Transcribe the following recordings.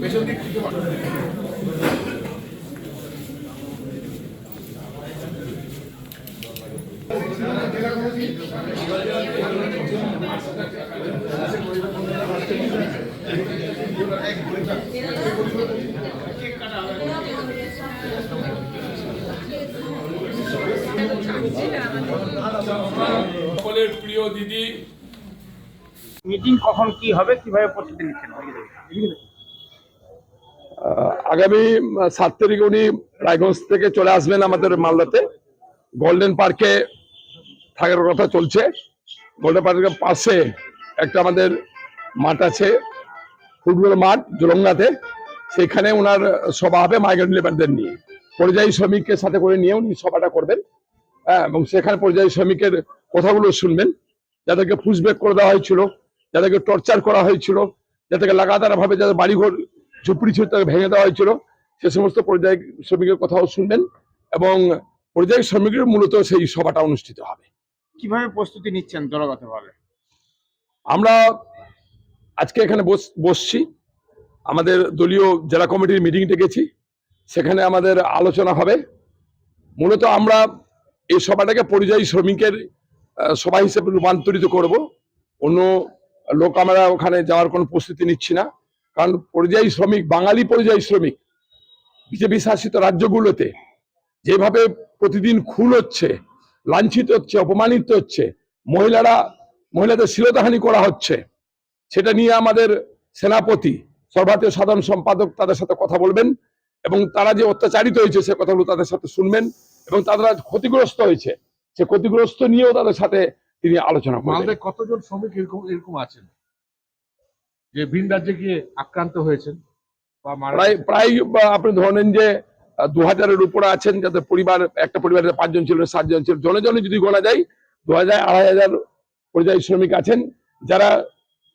পেছন দিক Gracias. সকলের প্রিয় দিদি। মিটিং কখন কি হবে? কীভাবে প্রস্তুতি নিচ্ছেন? আগামী সাত তারিখে উনি রায়গঞ্জ থেকে চলে আসবেন আমাদের মালদাতে। গোল্ডেন পার্কে থাকার কথা চলছে। গোল্ডেন পার্কের পাশে একটা আমাদের মাঠ আছে ফুটবল মাঠ জলঙ্গাতে সেখানে ওনার সভা হবে মাইগ্রেন্ট লেবারদের নিয়ে। পরিযায়ী শ্রমিককে সাথে করে নিয়ে উনি সভাটা করবেন। হ্যাঁ এবং সেখানে পরিযায়ী শ্রমিকের কথাগুলো শুনবেন। যাদেরকে পুশব্যাক করে দেওয়া হয়েছিল যাদেরকে টর্চার করা হয়েছিল যাদেরকে লাগাতার ভাবে যাদের বাড়িঘর ঝুপড়ি ছিল তাকে ভেঙে দেওয়া হয়েছিল সে সমস্ত পরিযায়ী শ্রমিকের কথাও শুনবেন এবং পরিযায়ী শ্রমিকের মূলত সেই সভাটা অনুষ্ঠিত হবে। কীভাবে প্রস্তুতি নিচ্ছেন দলগতভাবে? আমরা আজকে এখানে বস- বসছি। আমাদের দলীয় জেলা কমিটির মিটিং ডেকেছি। সেখানে আমাদের আলোচনা হবে। মূলত আমরা এই সভাটাকে পরিযায়ী শ্রমিকের সভা হিসেবে রূপান্তরিত করব। অন্য লোক আমরা ওখানে যাওয়ার কোনো প্রস্তুতি নিচ্ছি না। কারণ পরিযায়ী শ্রমিক, বাঙালি পরিযায়ী শ্রমিক, বিজেপি শাসিত রাজ্যগুলোতে যেভাবে প্রতিদিন খুন হচ্ছে, লাঞ্ছিত হচ্ছে, অপমানিত হচ্ছে, মহিলারা, মহিলাদের শ্লীলতাহানি করা হচ্ছে, সেটা নিয়ে আমাদের সেনাপতি, সর্বভারতীয় সাধারণ সম্পাদক তাদের সাথে কথা বলবেন এবং তারা যে অত্যাচারিত হয়েছে সে কথাগুলো তাদের সাথে শুনবেন। এবং তারা ক্ষতিগ্রস্ত হয়েছে। সে ক্ষতিগ্রস্ত নিয়েও তাদের সাথে তিনি আলোচনা মালদায় কতজন শ্রমিক এরকম এরকম আছেন? যে ভিন রাজ্যে গিয়ে আক্রান্ত হয়েছেন প্রায়? প্রায় আপনি ধরেন যে দু হাজারের উপরে আছেন যাদের পরিবার একটা পরিবারে পাঁচজন ছিল সাতজন ছিল। জনে জনে যদি গোনা যায় দু হাজার আড়াই হাজার পরিযায়ী শ্রমিক আছেন যারা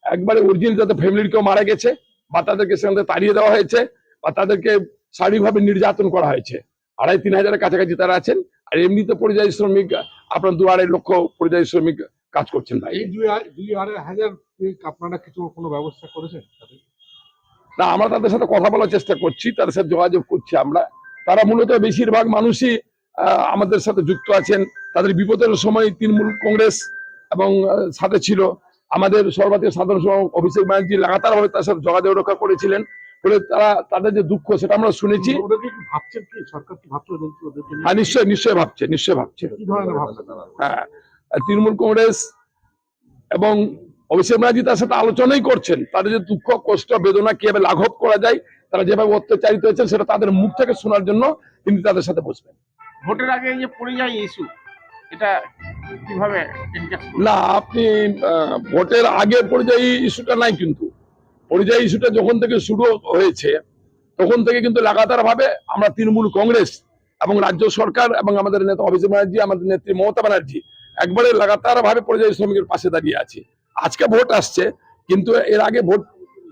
একবারে অরিজিনাল যাদের ফ্যামিলির কেউ মারা গেছে বা তাদেরকে সেখান থেকে তাড়িয়ে দেওয়া হয়েছে বা তাদেরকে শারীরিকভাবে নির্যাতন করা হয়েছে। আড়াই তিন হাজারের কাছাকাছি তারা আছেন আর এমনিতে পরিযায়ী শ্রমিক আপনার দু আড়াই লক্ষ পরিযায়ী শ্রমিক কাজ করছেন ভাই। এই দুই আড়াই- হাজার আপনারা কিছু কোনো ব্যবস্থা করেছেন? না আমরা তাদের সাথে কথা বলার চেষ্টা করছি তাদের সাথে যোগাযোগ করছি আমরা। তারা মূলত বেশিরভাগ মানুষই আমাদের সাথে যুক্ত আছেন। তাদের বিপদের সময় তৃণমূল কংগ্রেস এবং সাথে ছিল। আমাদের সর্বাধিক সাধারণ সম্পাদক অভিষেক ব্যানার্জি লাগাতার ভাবে তার সাথে যোগাযোগ রক্ষা করেছিলেন। বলে তারা তাদের যে দুঃখ সেটা আমরা শুনেছি? হ্যাঁ নিশ্চয় নিশ্চয় ভাবছে নিশ্চয় ভাবছে। হ্যাঁ তৃণমূল কংগ্রেস এবং অভিষেক ব্যানার্জি তার সাথে আলোচনাই করছেন। তাদের যে দুঃখ কষ্ট বেদনা কীভাবে লাঘব করা যায় তারা যেভাবে অত্যাচারিত হয়েছেন সেটা তাদের মুখ থেকে শোনার জন্য তিনি তাদের সাথে বসবেন। ভোটের আগে যে পরিযায়ী ইস্যু এটা কীভাবে না আপনি ভোটের আগে পরিযায়ী ইস্যুটা নাই কিন্তু। পরিযায়ী ইস্যুটা যখন থেকে শুরু হয়েছে, তখন থেকে কিন্তু লাগাতার ভাবে আমরা তৃণমূল কংগ্রেস এবং রাজ্য সরকার এবং আমাদের নেতা অভিজিৎ ব্যানার্জি, আমাদের নেত্রী মমতা ব্যানার্জি একবারে লাগাতার ভাবে পরিযায়ী শ্রমিকের পাশে দাঁড়িয়ে আছি। আজকে ভোট আসছে, কিন্তু এর আগে ভোট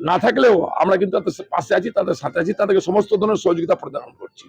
না থাকলেও আমরা কিন্তু তাদের পাশে আছি, তাদের সাথে আছি, তাদেরকে সমস্ত ধরনের সহযোগিতা প্রদান করছি।